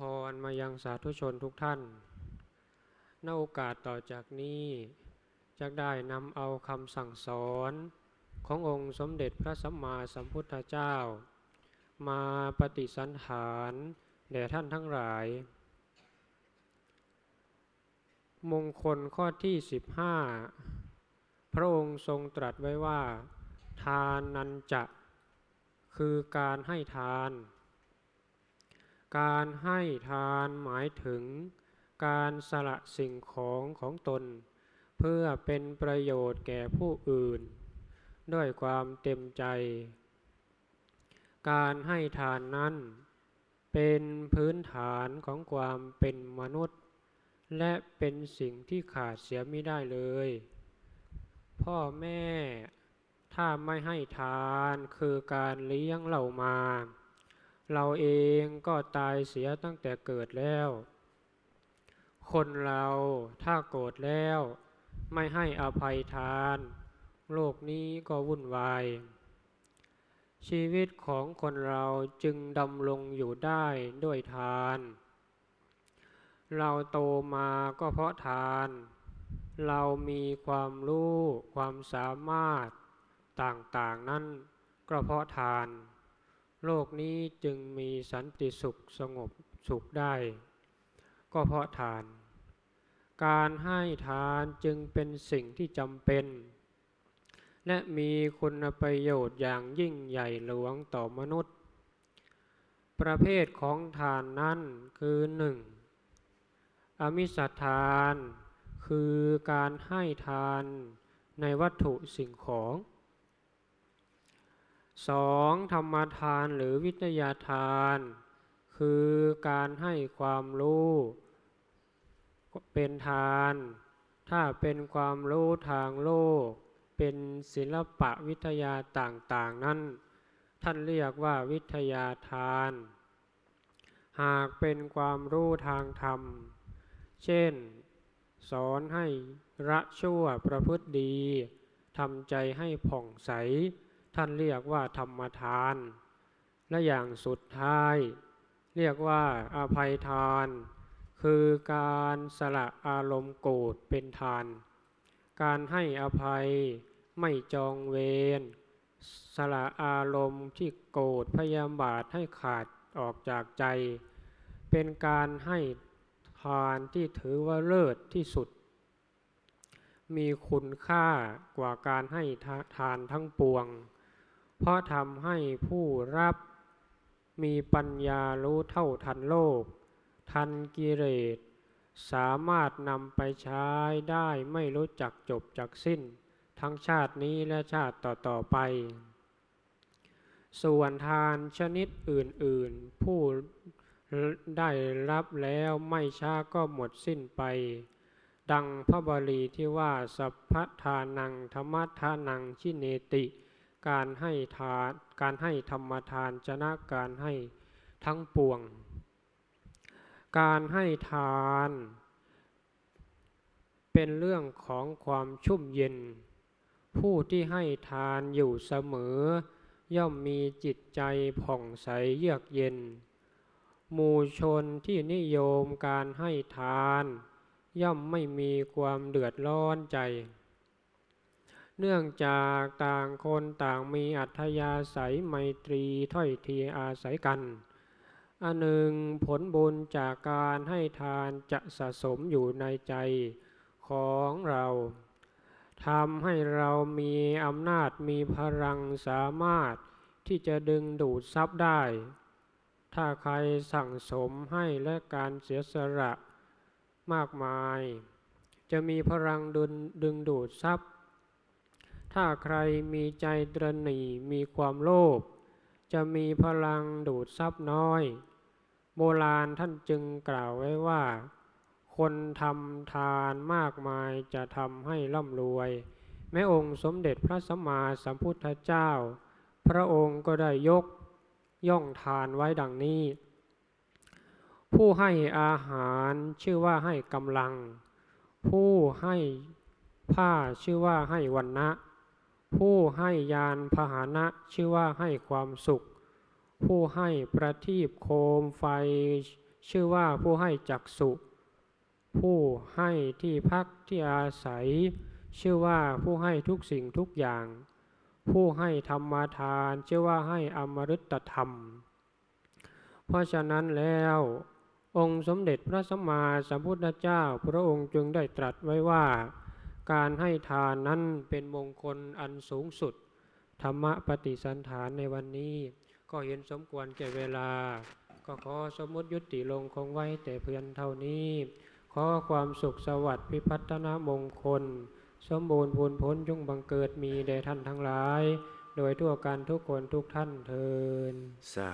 พรมายังสาธุชนทุกท่านณโอกาสต่อจากนี้จะได้นำเอาคำสั่งสอนขององค์สมเด็จพระสัมมาสัมพุทธเจ้า มาปฏิสันฐานแด่ท่านทั้งหลาย มงคลข้อที่ 15 พระองค์ทรงตรัสไว้ว่า ทานนันจะ คือการให้ทาน การให้ทานหมายถึง การสละสิ่งของของตน เพื่อเป็นประโยชน์แก่ผู้อื่น ด้วยความเต็มใจ การให้ทานนั้น เป็นพื้นฐานของความเป็นมนุษย์ และเป็นสิ่งที่ขาดเสียไม่ได้เลย พ่อแม่ถ้าไม่ให้ทานคือการเลี้ยงเรามา เราเองก็ตายเสียตั้งแต่เกิดแล้ว คนเราถ้าโกรธแล้ว ไม่ให้อภัยทาน โลกนี้ก็วุ่นวาย ชีวิตของคนเราจึงดำรงอยู่ได้ด้วยทาน เราโตมาก็เพราะทาน เรามีความรู้ความสามารถต่างๆ นั้นก็เพราะทาน โลกนี้จึงมีสันติสุขสงบสุขได้ ก็เพราะทาน การให้ทานจึงเป็นสิ่งที่จำเป็น และมีคุณประโยชน์อย่างยิ่งใหญ่หลวงต่อมนุษย์ ประเภทของทานนั้นคือหนึ่งอมิสทาน คือการให้ทานในวัตถุสิ่งของ 2. ธรรมทานหรือวิทยาทาน คือการให้ความรู้ เป็นทาน ถ้าเป็นความรู้ทางโลก เป็นศิลปะวิทยาต่างๆ นั้น ท่านเรียกว่าวิทยาทาน หากเป็นความรู้ทางธรรม เช่น สอนให้ละชั่วประพฤติดีทำใจให้ผ่องใส ท่านเรียกว่าธรรมทาน และอย่างสุดท้าย เรียกว่าอภัยทาน คือการสละอารมณ์โกรธเป็นทาน การให้อภัยไม่จองเวรสละอารมณ์ที่โกรธพยาบาทให้ขาดออกจากใจ เป็นการให้ทานที่ถือว่าเลิศที่สุด มีคุณค่ากว่าการให้ทานทั้งปวง เพราะทำให้ผู้รับมีปัญญารู้เท่าทันโลก ทันกิเลสสามารถนำไปใช้ได้ไม่รู้จักจบจักสิ้น ทั้งชาตินี้และชาติต่อ ๆ ไป ส่วนทานชนิดอื่น ๆ ผู้ได้รับแล้วไม่ช้าก็หมดสิ้นไป ดังพระบาลีที่ว่า สัพพทานังธรรมทานังชิเนติ การให้ทานการให้ธรรมทานชนะการให้ทั้งปวง การให้ทาน เป็นเรื่องของความชุ่มเย็น ผู้ที่ให้ทานอยู่เสมอ ย่อมมีจิตใจผ่องใสเยือกเย็น หมู่ชนที่นิยมการให้ทาน ย่อมไม่มีความเดือดร้อนใจ เนื่องจากต่างคนต่างมีอัธยาศัยไมตรีถ้อยทีอาศัยกันอันหนึ่งผลบุญจากการให้ทานจะสะสมอยู่ในใจของเราทำให้เรามีอำนาจมีพลังสามารถที่จะดึงดูดทรัพย์ได้ ถ้าใครสั่งสมให้และการเสียสละมากมาย จะมีพลังดึงดึงดูดทรัพย์ ถ้าใครมีใจตรณีมีความโลภจะมีพลังดูดทรัพย์น้อย โบราณท่านจึงกล่าวไว้ว่า คนทำทานมากมายจะทำให้ร่ำรวย แม้องค์สมเด็จพระสัมมาสัมพุทธเจ้า พระองค์ก็ได้ยกย่องทานไว้ดังนี้ ผู้ให้อาหารชื่อว่าให้กำลัง ผู้ให้ผ้าชื่อว่าให้วันนะ ผู้ให้ยานพาหนะชื่อว่าให้ความสุข ผู้ให้ประทีปโคมไฟ ชื่อว่าผู้ให้จักสุผู้ให้ที่พักที่อาศัย ชื่อว่าผู้ให้ทุกสิ่งทุกอย่าง ผู้ให้ธรรมาทาน ชื่อว่าให้อมฤตธรรม เพราะฉะนั้นแล้ว องค์สมเด็จพระสัมมาสัมพุทธเจ้า พระองค์จึงได้ตรัสไว้ว่า การให้ทานนั้นเป็นมงคลอันสูงสุด ธรรมปฏิสันฐานในวันนี้ ก็เห็นสมควรแก่เวลา ก็ขอสมมติยุติลงคงไว้แต่เพียงเท่านี้ ขอความสุขสวัสดิ์พิพัฒนมงคล สมบูรณ์พูนพ้นจงบังเกิดมีแด่ท่านทั้งหลาย โดยทั่วกันทุกคนทุกท่านเทินสา